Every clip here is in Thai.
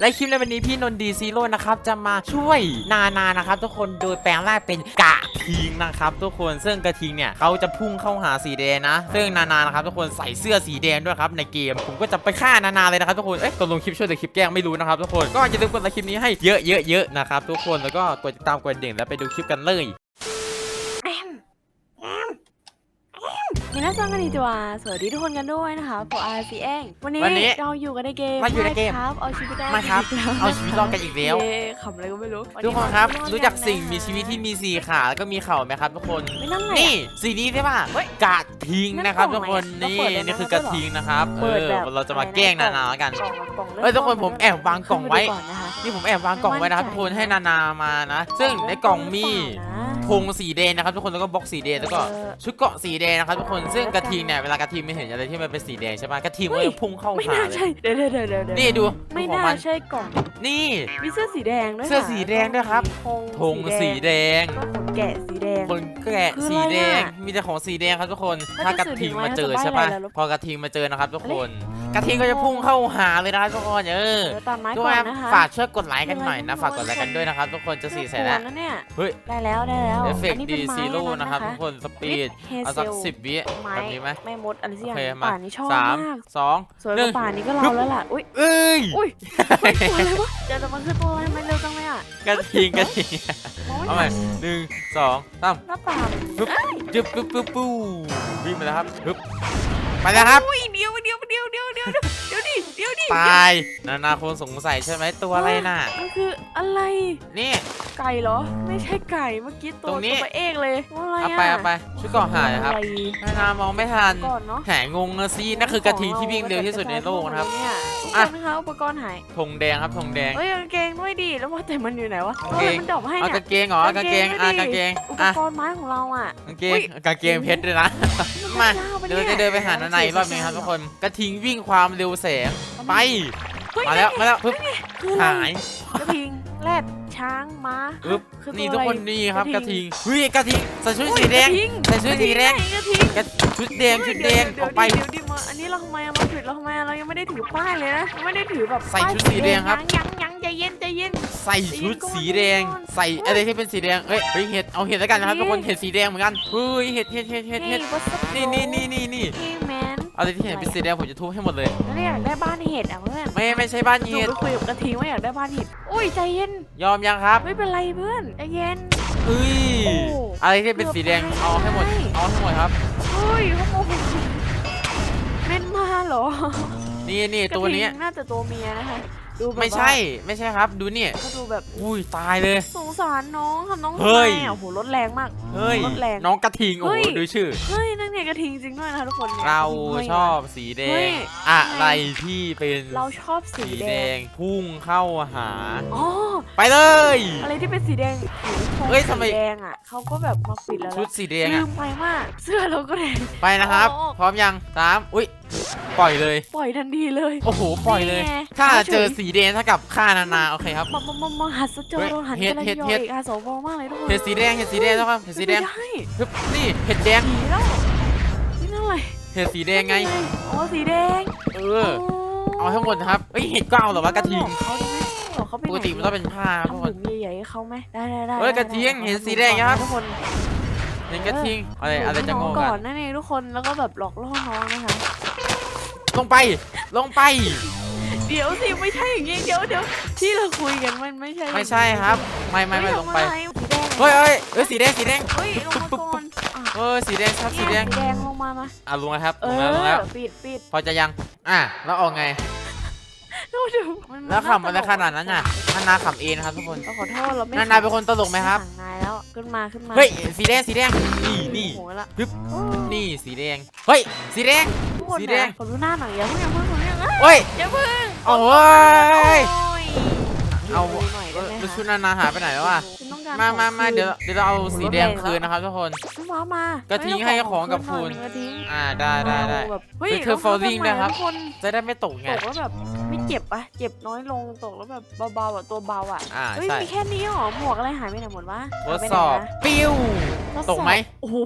และคลิปในวันนี้พี่นนท์ดีซีโร่นะครับจะมาช่วยนานานะครับทุกคนโดยแปลงร่างเป็นกะทิงนะครับทุกคนซึ่งกระทิงเนี่ยเขาจะพุ่งเข้าหาสีแดงนะ ซึ่งนานานะครับทุกคนใส่เสื้อสีแดงด้วยครับในเกม ผมก็จะไปฆ่านานาเลยนะครับทุกคนเอ๊ะตกลงคลิปช่วยหรือคลิปแกล้งไม่รู้นะครับทุกคนก็อย่าลืมกดไลค์คลิปนี้ให้เยอะเยอะเยอะๆนะครับทุกคนแล้วก็กดติดตามกดดิ่งแล้วไปดูคลิปกันเลย มินาซังกันดีจวาสวัสดีทุกคนกันด้วยนะคะผมอาร์ซีเองวันนี้วันนี้เราอยู่กันในเกมมาอยู่ในเกมครับเอาชีวิตได้มาครับ เอาชีวิตรอดกันอีกแล้วเย้ขำอะไรก็ไม่รู้วัทุกคนครับเารู้จักเอสิ่งนะมีชีวิตที่มีสี่ขาแล้วก็มีเข่าไหมครับทุกคนไม่นั่นไงนี่สีนี้ใช่ป่ะเฮ้ยกระทิงนะครับนั่ทุนกกล่คองนไหนนี่เราเปิดเลยนะนี่คือกระทิงนะครับเอเปิดอแบบเราจะมาอะไรนะแกล้งนานาแล้วกันกล่องกล่องเอ้ยทุกคนผมแอบวางกล่องไว้ขึ้นปดูก่อนนะคะนี่ผมแอบวางกล่องไว้นะครับทุกคนให้นานามานะ ซึ่งในกล่องมี ธงสีแดงนะครับทุกคนแล้วก็บล็อกสีแดงแล้วก็เออชุดเกราะสีแดงนะครับทุกคนซึ่งกระทิงเนี่ยเวลากระทิงไม่เห็นอะไรที่มันเป็นสีแดงใช่ป่ะกระทิงมันเฮ้ยจะพุ่งเข้าไม่หาน่าเลใช่ยเดี๋ยวเดี๋ยวเดี๋ยวเดี๋ยวนี่ดูไม่ดูของน่ามันใช่กล่องนี่ มีเสื้อสีแดงด้วยเสื้อค่ะสีแดงด้วยครับธงธงสีแดง ก็ขนแกะสีแดง คนแกะคือสีอะไรแดงอะมีแต่ของสีแดงครับทุกคน แล้วถ้ากระจะสื่อทิงถึงมาเจอว่าจะใช่ใบ้ป่ะอะไรแล้วพอกระทิงมาเจอนะครับทุกอะไรคน กระทิงก็จะพุ่งเข้าหาเลยนะครับทุกคนเออเดี๋ยวตามไม้ด้ก่วอยนนะคะฝากช่วยกดไลค์กันหน่อยนะคืออะไรฝากกดไลค์กันด้วยนะครับทุกคนจะสี่แสนแล้แล้ววนะเนี่ยเฮ้ย ได้แล้วได้แล้วเอฟเฟกอันต์นี้ดีเป็นไม้ซีโร่อันะครับะทุกคนสปีดเฮเอาเซสักลสิบวิไม้แบบนี้ไหมไม่มดอะไรสักโออย่างเคมาป่านนี้ชอบสามมากสองสวยหกนึ่ว่างป่านนี้ก็เราแล้วล่ะอุ้ยเอ้ยอุ้ยเฮ้ยตัวอะไรวะเดี๋ยวจะมาขึ้นตัวอะไรไม่เร็วจังเลยอะกระทิงกระทิงมองไม่เอาใหทัม่นหนึ่งสองสาม หน้าป่านปึ๊บ จึ๊บปึ๊บปึ๊บปุ๊บวิ่งไปแล้วครับปึ๊บไปแล้วครับ อุ้ย no, no. ดี๋ยวดิเดี๋ยวดิตาย นานาคงสงสัยใช่ไหมตัวอะไรน่ะ มันคืออะไร นี่ ไก่เหรอ ไม่ใช่ไก่เมื่อกี้ตัวตรงนี้ ตัวเอกเลยว่าอะไรเอาอะไปเอาไปชุดเกราะหายครับ อะไรนานามองไม่ทันก่อนเนาะแหงงอะสินั่นคือกระทิงที่วิ่งเร็วที่สุดในโลกนะครับเนี่ยทุกอะคนนะคะอุปกรณ์หายธงแดงครับธงแดง เอ้ยกางเกงด้วยดิแล้วว่าแต่มันอยู่ไหนวะกางเกง เออมันดรอกให้เอาเนี่ยกางเกงเหรอกางเกงอะกางเกงอุปอะกรณ์ไม้ของเราอะ กางเกงอุ๊ยกางเกงเพชรด้วยนะ มาเดี๋ยวเราจะเดินไปหานานาอีกรอบหนึงครับทุกคน กระทิงวิ่งความเร็วแสง ไป เฮ้ยมาแล้วมาแล้วปึ๊บคืออะไรหายกระทิงแรดช้างม้าปึ๊บคือนี่ตัทุวกอะไรคนนี่ครับกกระระทิทิง งเฮ้ยกระทิงใส่ชุดสีแดง อุ๊ยใส่ชุดสีแดง กระทิงกระชุดแดงชุดแดงเดี๋อยวอกไป เดี๋ยวดิมาอันนี้เราทำไมอะมาผิดเราทำไมอะเรายังไม่ได้ถือป้ายเลยนะยังไม่ได้ถือแบบใส่ป้ายชุดสีแดงครับยังยังใจเย็นใจเย็น ใส่ชุดสีแดง ใส่อะไรที่เป็นสีแดงเอ้ยเฮ้ยเห็ดเอาเห็ดแล้วกันนะครับนี่ทุกคนเห็ดสีแดงเหมือนกันเฮ้ยเห็ดเห็ดเห็ดเห็ดเห็ดวัสดุนี่นี่นี่นี่นี่เฮ้แมน อะไรที่เห็นเป็นสีแดงผมจะทุบให้หมดเลย แล้วเนี่ยอยากได้บ้านเห็ดอะเพื่อนไม่ไม่ใช่บ้านหนูเห็ดไปคุยกับกระทิงว่าอยากได้บ้านเห็ดอุ้ยใจเย็น ยอมยังครับไม่เป็นไรเพื่อนใจเย็น เฮ้ยโอ้ อะไรที่เป็นสีแดงเอาให้หมดเอาให้หมดครับ เฮ้ยเขาโมโหเม่นมาเหรอนี่นี่ตัวเนี้ยกระทิงน่าจะตัวเมียนะคะ ดูแบบไม่ใช่ไม่ใช่ครับ ดูเนี่ยว่าเขาดูแบบอุ้ยตายเลย สงสารน้องทำน้องเฮ้ทำไมย อะโอ้โหรถแรงมากเฮ้ยรถแรง น้องกระทิงโอ้เฮ้โหย ดูชื่อ เฮ้ยนั่นไงกระทิงจริงด้วยนะคะทุกคนนี่ยเรากะทิงห้ย ชอบสีแดเฮ้ง ย อะไรที่เป็นเราชอบสีสีแดแดงงพุ่งเข้าหา อ๋อไปเลย อะไรที่เป็นสีแดงผิวทองเฮ้ยทำไม สีแดงอะเขาก็แบบมาปิดแล้วชุดนะสีแดงลือะมไปมากเสื้อเราก็แดง ไปนะครับ อ๋อ พร้อมยังสามอุ้ย ปล่อยเลย ปล่อยทันทีเลยโอ้โห ปล่อยเลย นี่ไงถ้าเอาเฉยเจอสีแดงเท่ากับฆ่านานา โอเคครับ มามามามาหัดสะเจอเฮ้ยโดนหันเห็ดกันเลยเห็ดยอเห็ดเอกอาสวมากเลยทุกคนเห็ดสีแดง เห็ดสีแดงเท่ากับเห็ดสีแดงไม่ได้ฮึบนี่เห็ดแดงสีแล้วนี่นั่นอะไรเห็ดสีแดงไง อ๋อสีแดงเออ เอาให้หมดนะครับเฮ้ยเห็ดก็เอาเหรอวะกระทิง เขาได้ไหมบอกเขาไปปกติมันต้องเป็นผ้าครับทุกทำคถุนงใหญ่ๆให้เขาไหมได้ได้ได้เฮ้ยได้กระทิงได้เห็นสีแดงครับ ทุกคน เห็นกระทิง อะไร อะไรจะโง่ก่กัอนนนั่นเองทุกคนแล้วก็แบบหลอกล่อน้องนะคะ ลงไป ลงไป เดี๋ยวสิไม่ใช่อย่างงี้เดี๋ยวเดี๋ยวที่เราคุยกันมันไม่ใช่ไม่ใช่ครับ ไม่ไม่ไม่เฮ้ยลงไปทำอะไรสีแดงเฮ้ยเฮ้ยเฮ้ยสีแดงสีแดงเฮ้ยลงมาก่อนอะเออสีแดงครับสีแดงเนี่ยสีแดงลงมามา อะลงแล้วครับเอลงอแล้วลงแล้ว ปิดปิด พอจะยัง อะแล้วออกไง ดูดูมันแล้วขำอะไรขนาดนั้นน่ะนานาขำเองนะครับทุกคน เราขอโทษเราไม่นานาเป็นคนตลกไหมครับ สั่งนายแล้วขึ้นมาขึ้นมาเฮ้ยสีแดงสีแดงนี่นี่โอ้โหละปึ๊บโอ้นี่สีแดงเฮ้ยสีแดง ทุกคนสีแดง นะขอดูหน้าหน่อยอย่าเพิ่งอย่าเพิ่งอย่าเพิ่งเฮ้ยอย่าเพิ่งโอ้ยโอ้ยเอาดูหน่อยได้ไหมแล้วคะชุดนานาหายไปไหนแล้วอะฉันต้อ งการมามามาของคืนเดี๋ยวเดี๋ยวเราเอาสีแดงคืนนะครับทุกคนไม่ว้าวมากระทิงให้ของกับคุณกระทิงอ่าได้ได้ได้ แบบเฮ้ย Victor รองเท้า Falling ทำไมนะครับ ทุกคนจะได้ไม่ตกไง ตกแล้วแบบไม่เจ็บปะเจ็บน้อยลงตกแล้วแบบเบาๆอะตัวเบาอะอ่าเฮ้ยใช่มีแค่นี้เหรอหมวกอะไรหายไปไหนหมดวะทดหายไปไหนสอบนะปิ้วทดสตอบกไหม โอ้โห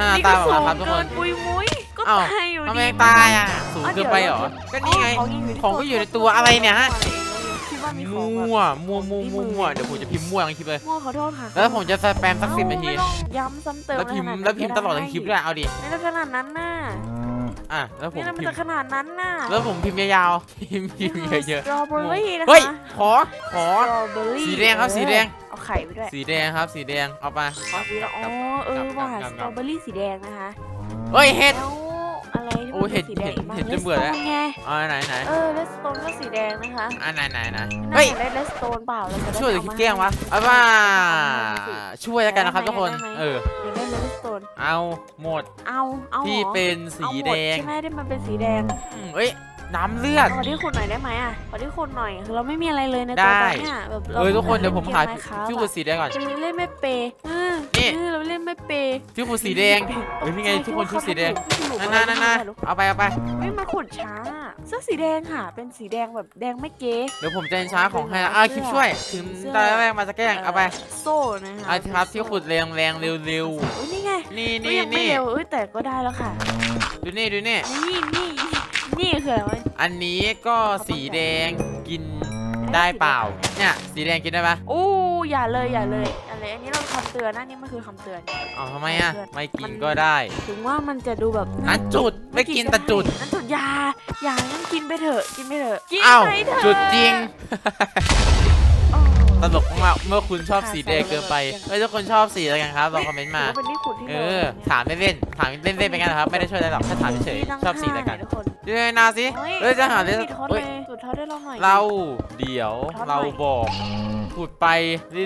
นานานี่ตาก็ยหมดสูแล้วงครับทุกคเกินน ปุยมุ้ยก็อ้าว ตายอยู่ทำไมดียังตายอะ สูงเกินไปเหรอ ก็นี่ไง ของยังอยู่ที่ของก็อยู่ในตัวอะไรเนี่ยฮะท ว่ามีของแบบมั่วมั่วมั่วมั่วมั่วเดี๋ยวผมจะพิมพ์มั่วทั้งคลิปเลย มั่วขอโทษค่ะแล้วผมจะสแปมสักสิบนาที เอ้ไม่ต้องย้ำซ้ำเติมแล้วพิมพ์ขนาดนั้นแล้วพิมพ์ตลอดทั้งคลิปด้วยเอาดิไม่ต้องขนาดนั้นน่ะอะแล้วผมไม่ต้องมันพิมจะพ์ขนาดนั้นน่ะแล้วผมพิมพ์ยาวๆพิมพ์พิมพ์เยอะสตรอเบอรี่ๆนะคะเฮ้ยขอขอ สตรอเบอรี่สีแดงครับสีแดง เอาไข่ไปด้วยสีแดงครับ สีแดงเอาไปเอาสีแดงอ๋อเออว่าสตรอเบอรี่สีแดงนะคะเฮ้ยเห็ด แล้วอะไร ที่โอ้มันเห็เป็ดนสีแดงอีกบ้างเห็ดจะเบื่อแล้ว Redstone ไงอ่าไหนไหนเออเลสโตนก็สีแดงนะคะอ่าไหนไหนไหนเฮ้เฮ้ยยได้เลสโตนเปล่าเราจะได้ช่วยหรือเอาคิดมาแกล้งวะให้เอาว่าสิช่วยแล้วกันนะครับทุกคนได้ไหมเออ อยากได้เลสโตนเอาหมดเอาเอาเหรอที่เป็นสีเอาหมแดงใช่ไหมที่มันเป็นสีแดงอืมเอ้ย น้ำเลือด ขอที่คุณหน่อยได้ไหมอะขอที่คุณหน่อยคือเราไม่มีอะไรเลยในได้ตัวตอนเนี้ยแบบราเออทุกคนเดี๋ยวผมหาเล่นเก Minecraft ที่อะขุดสีแดงก่อนเราเล่นไม่เปย์เออ นี่เออเราเล่นไม่เปย์ที่ขุดสีแดงเฮ้ยนี่ไงทุกคนชุดสีแดงนั่นนั่น่ะนั่นน่ะเอาไปเอาไปไม่มาขุดช้าเสื้อสีแดงค่ะ เป็นสีแดงแบบแดงไม่เก๋เดี๋ยวผมจะช้าของให้นะอะคลิปช่วย ถึงตอนแรกมาจะแกล้งเอาไปโซ่นะคะเอาครับที่ขุดแรงแรงเร็วโอ้ยนี่ไงๆนี่เอ้ยนี่ยังไม่นี่เร็วเอ้ยแต่ก็ได้แล้วค่ะ ดูนี่ดูนี่นี่นี่นี่คืออะไรวะอันนี้ก็สีแดงกินได้เปล่า เนี่ยสีแดงกินได้ปะโอ้อย่าเลยอย่าเลยอย่า เลยอันนี้เราคำเตือนนะนี่มันคือคำเตือนอ๋อทำไมอะ ไม่กิมันนก็ได้ ถึงว่ามันจะดูแบบอันจุดไม่กินแต่จุดนั่นจุดอยาอย่างั้นกินไปเถอะกินไปเถอะกินอ้าวไปเถอะจุดจริงโอ้ตลกมากเมื่อคุณชอบสีแดงเกินไปเฮ้ยทุกคนชอบสีอะไรกันครับลองคอมเมนต์มา ถือว่าเป็นที่ขุดที่เอเราอถามเล่นๆถามเล่นๆไปงั้นนะครับ ไม่ได้ช่วยอะไรหรอกแค่ถามเฉยมีตั้งๆชอบสีอะไรกันห้าทุกคน ดูในนาสิโอ้ยเอ้ยจะหาเล่นมีทอดเอ้เลยยจุดทอดได้เราหน่อย เราเดี๋ยวทอดหน่เราอยบอกพูดไป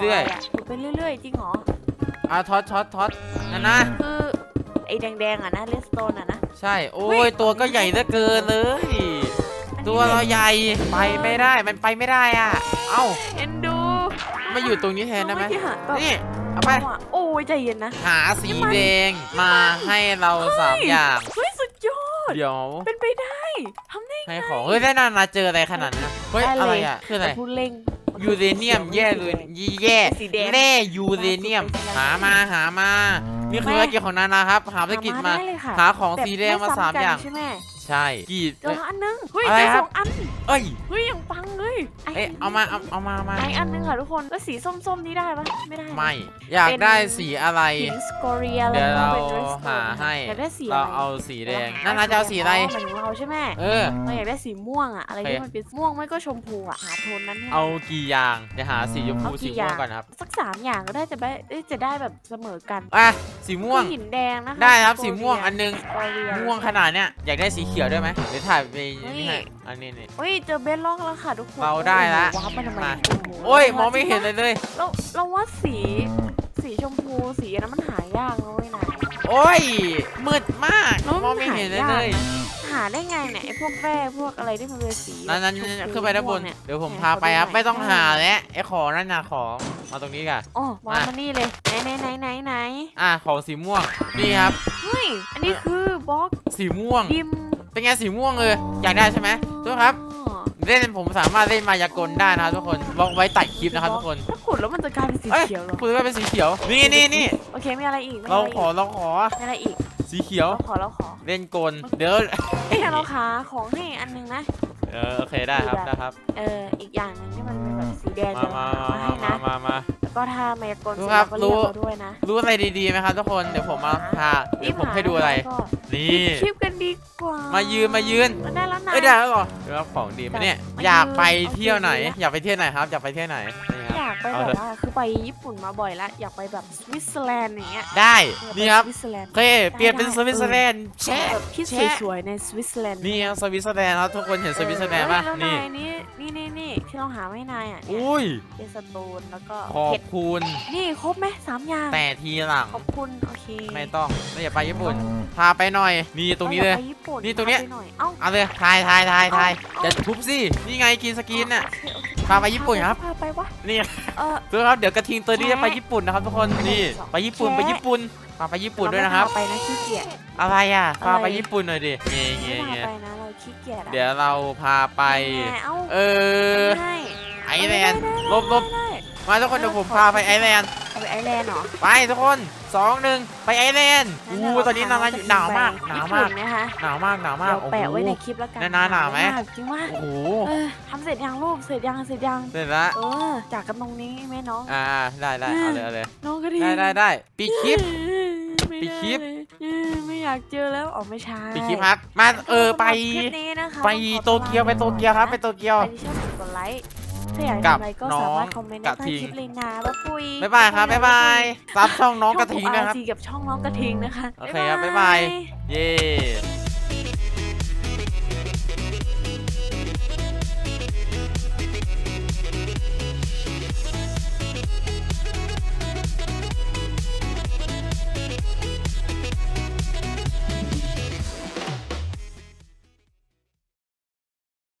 เรื่อยขุดไปเรื่อยๆจริงเหรอๆอะท็อตท็อตท็อตนั่นนะคือไอ้แดงๆอะนะเลสโตนอะนะใช่โอ้เฮ้ยยตัวก็ใหญ่เหลือเกินเลยอันนี้ตัวเราใหญ่ไปไม่ได้มันไปไม่ได้อะ เอ้าเอ็นดูมาอยู่ตรงนี้แทนได้ไหมที่หาแบบนี่เอาไปเอาอะโอ้ยใจเย็นนะ หาสีแดงมาให้เราสามอย่างเฮ้ยสุ ดยอดเดี๋ยวเป็นไปได้ทำได้ให้ของเฮ้ยได้นานาเจออะไรขนาดนั้นเฮ้ยได้อะไรเลยอะคืออะไรแต่พูดเล่ง ยูเรเนียมแย่เลยแย่สีแดง แร่ยูเรเนียม หามาหามา นี่คือภารกิจของนานาครับ หาภารกิจมา ได้เลยค่ะหาของสีแดงมาบบไสามอย่างใช่ไหม ใช่กี่เจออันนึงเฮ้ยอะไรเจอครัสบองอันเอ้ยเฮ้ยอย่างปังเลยไเอ้ยเอามาเอาเอามามาไออันนึงค่ะทุกคนแล้วสีส้มๆนี้ได้ปะไม่ได้นะไม่อยากได้สีอะไรหินสกอเรียเดี๋ยวแล้วเราก็เป็น redstone หาให้อยากได้สีเราอะไรเอาสีแดงเดี๋ยวนานาจะเอาสีอะไรหมายถึงเราใช่ไหมเออเราอยากได้สีม่วงอะอะไรโอเคที่มันเป็นม่วงไม่ก็ชมพูอะหาโทนนั้นให้เอากี่อย่างเดี๋ยวหาสีชมพูเอาสีกี่ม่วงอย่างก่อนครับสักสามอย่างก็ได้จะได้เอ้ยจะได้แบบเสมอกันอะสีม่วงคือหินแดงนะคะได้ครับสีม่วงอันนึงสกอเรียม่วงขนาดเนี้ยอยากได้สีเขียวด้วยไหมเดี๋ยวถ่ายไปนี่ให้อันนี้นี่เฮ้ยเจอเบสล็อกแล้วค่ะทุกคนเราได้ละโอ้โหว้าร์ปมาทำไมมาโอ้โหโอ้ยมองไม่เห็นเลยเลย เราเราว่าสีสีชมพูสีอันนั้นมันหายากนะเว้ยนะ โอ้ยมืดมากแล้วมันมองไม่เห็นเลยเลยหาได้ไงเนี่ยไอ้พวกแร่พวกอะไรที่มันเป็นสีนั้นนั้นชมพูขึ้นไปด้านบนม่วงเนี่ยเดี๋ยวผมไหนพาไปครับขอดูหน่อยไม่ต้องหาแล้วไอ้ของนั่นนะของมาตรงนี้กันอ๋อวางมา มานี่เลยไหนไหนไหนไหนไหนอะของสีม่วงนี่ครับ เฮ้ยอันนี้คือบล็อกสีม่วงดิม เป็นไงสีม่วงเลยอยากได้ใช่ไหมทุกคนครับอ๋อเล่นผมสามารถเล่นมายากลได้นะครับทุกคนลองไว้ตัดคลิปนะครับทุกคนถ้าขุดแล้วมันจะกลายเป็นสีเอ้ยเขียวเหรอคุณว่าเป็นสีเขียว นี่นี่นี่โอเคมีอะไรอีกมีเราอะไรขออีกเราขอมีอะไรอีก สีเขียวเราขอเราขอเล่นกลเดี๋ยวเอ้ยเราขาของให้อันหนึงนะ เออโอเคได้ครับได้ครับ เอออีกอย่างหนึงที่มันเป็นแบบสีแดงมาจะมามาให้มานะ มามา แล้วก็ถ้ามายากลรู้เสร็จครับเราก็เรียกรู้ เราด้วยนะรู้อะไรดีๆไหมครับทุกคนเดี๋ยวผมมาพาเดี๋ยวผมให้ดูอะไร ก็นี่ คลิปกันดีกว่ามามายืนมายืนได้แล้วนะ เอ้ยได้แล้วเหรอเดี๋ยวรับของดีไหมเนี่ยมายืนอยากไปเที่ยวไหนเอาคืนนะอยากไปเที่ยวไหนครับ อยากไปเที่ยวไหนนี่ครับอยาก ไปเอาแบเถบอะ ว่าคือไปญี่ปุ่นมาบ่อยแล้วอยากไปแบบสวิตเซอร์แลนด์อย่างเงี้ยได้อยากไปนี่ครับสวิตเซอร์แลนด์โอเคเปลี่ยนเป็นได้ สวิตเซอร์แลนด์แชะแบบที่แชะสวยๆในสวิตเซอร์แลนด์นี่ครับสวิตเซอร์แลนด์ครับทุกคนเห็นสวิตเซอร์แลนด์ป่ะเฮ้ยแล้วนี่นายนี่นี่นี่นี่ที่เราหามาให้นายอะเนี่ยอุ้ย เจสโตนแล้วก็ขอบเห็ดคุณ นี่ครบไหมสามอย่างแต่ทีหลังขอบคุณโอเคไม่ต้องไม่อยากไปญี่ปุ่น พาไปหน่อย นี่ตรงนี้เลยอาอากไปญี่ปุ่นนี่ตรงเนี้ยพาไปหน่อยเอ้า เอาเลยทายทายทายทายเอา อย่าทุบสิ นี่ไงกินสกินน่ะ โอเคโอเค พาไปญี่ปุ่นครับ พาไปวะนี่เออ ดูครับเดี๋ยวกระทิงตัวนี้แชะจะไปญี่ปุ่นนะครับทุกคนนี่สองไปญี่ปุ่นแชะไปญี่ปุ่นพาไปญี่ปุ่นด้วยนะครับเาไม่พาไปนะขี้เกียจ อะไรอะพาอะไรไปญี่ปุ่นหน่อยดิเงี้ยไม่เงี้ยพาเงี้ยไปนะเราขี้เกียจอะเดี๋ยวเราพาไปแหมเอ้าเออไม่ให้ไอแลนด์ได้ได้ลบลบได้มาทุกคนเดี๋ยวผมพาไปไอแลนด์ ไอไปไอแลนด์เหรอไปทุกคนสองหนึ่งไปไอแลนด์งั้อู้นเดี๋ยวตอนนี้นานาอยู่หนาวมากไปหนาวญี่มาปุ่กนนะคะหนาวมากหนาวมากเดี๋ยวโอ้โหแปะไว้ในคลิปแล้วกันนานาหนาวไหมกจริงว่าโอ้โหเออทำเสร็จยังรูปเสร็จยังเสร็จยังเสร็จแล้วเออจากกันตรงนี้ไหมน้องอ่าได้ได้เอาเลยเอาเลยน้องกระทิงได้ได้ได้ปีคลิปไม่ปิดคลิปได้เออไม่อยากเจอแล้วอ๋อไม่ใช่ปีคลิปครับมาเออไปสำหรับคลิปนี้นะคะไปต้องขอโตเกียวไปโตเกียวครับไปโตเกียวใครที่ชอบกดไลค์ ถ้าอยากกับทำอะไรก็น้องสามารถคอมเมนต์ในกระใต้ทิงคลิปเลยนะว่าปุยบ๊ายบายครับบ๊ายบายซับช่องน้องกระทิงนะครับช่อง ORC กับช่องน้องกระทิงนะคะ โอเคครับบ๊ายบาย เย้